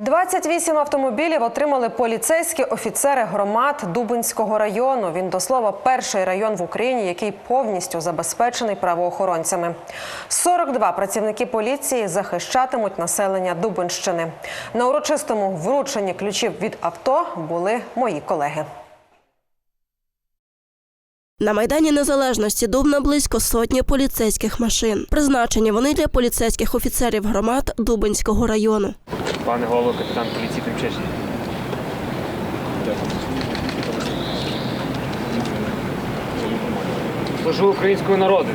28 автомобілів отримали поліцейські офіцери громад Дубинського району. Він до слова перший район в Україні, який повністю забезпечений правоохоронцями. 42 працівники поліції захищатимуть населення Дубинщини. На урочистому врученні ключів від авто були мої колеги. На майдані незалежності Дубна близько сотні поліцейських машин. Призначені вони для поліцейських офіцерів громад Дубинського району. Пане голово, капітан поліції Тимчишин. Служу українському народу.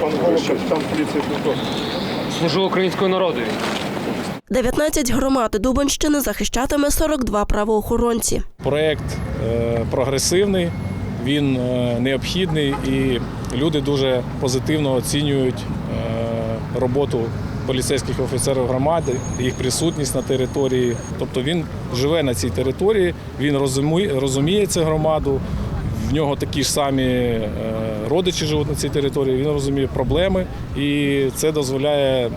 Пан Голов, капітан поліції Кузько. Служу українському народу. 19 громад Дубинщини захищатиме 42 правоохоронці. Проєкт е, прогресивний, він е, необхідний і люди дуже позитивно оцінюють роботу поліцейських офіцерів громади, їх присутність на території. Тобто він живе на цій території, він розуміє, цю громаду. В нього такі ж самі е, родичі живуть на цій території. Він розуміє проблеми, і це дозволяє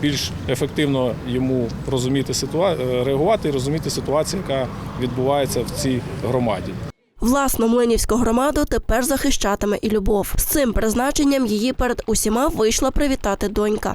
більш ефективно йому розуміти ситуа... е, реагувати і розуміти ситуацію, яка відбувається в цій громаді. Власну Млинівську громаду тепер захищатиме і любов. З цим призначенням її перед усіма вийшла привітати донька.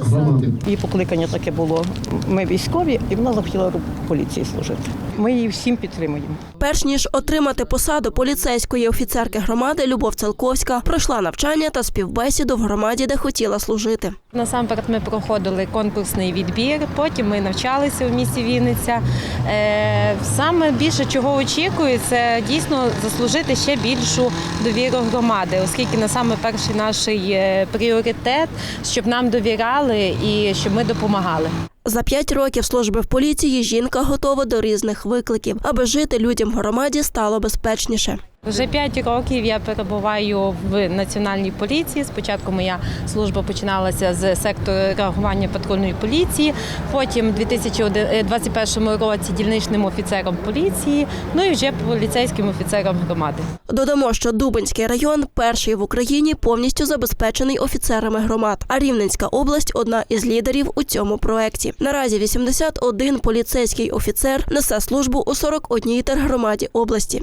громади. Її покликання таке було. Ми військові, і вона захотіла в поліції служити. Ми її всім підтримуємо. Перш ніж отримати посаду поліцейської офіцерки громади, Любов Целковська пройшла навчання та співбесіду в громаді, де хотіла служити. Насамперед ми проходили конкурсний відбір, потім ми навчалися в місті Вінниця. Е, Саме більше чого очікую, це дійсно заслужити ще більшу довіру громади, оскільки на саме перший наш е, пріоритет, щоб нам довіряли і щоб ми допомагали. За п'ять років служби в поліції жінка готова до різних викликів, аби жити людям в громаді стало безпечніше. Вже п'ять років я перебуваю в національній поліції. Спочатку моя служба починалася з сектору реагування патрульної поліції, потім у 2021 році дільничним офіцером поліції, ну і вже поліцейським офіцером громади. Додамо, що Дубинський район перший в Україні повністю забезпечений офіцерами громад. А Рівненська область одна із лідерів у цьому проекті. Наразі 81 поліцейський офіцер несе службу у 41 тергромаді області.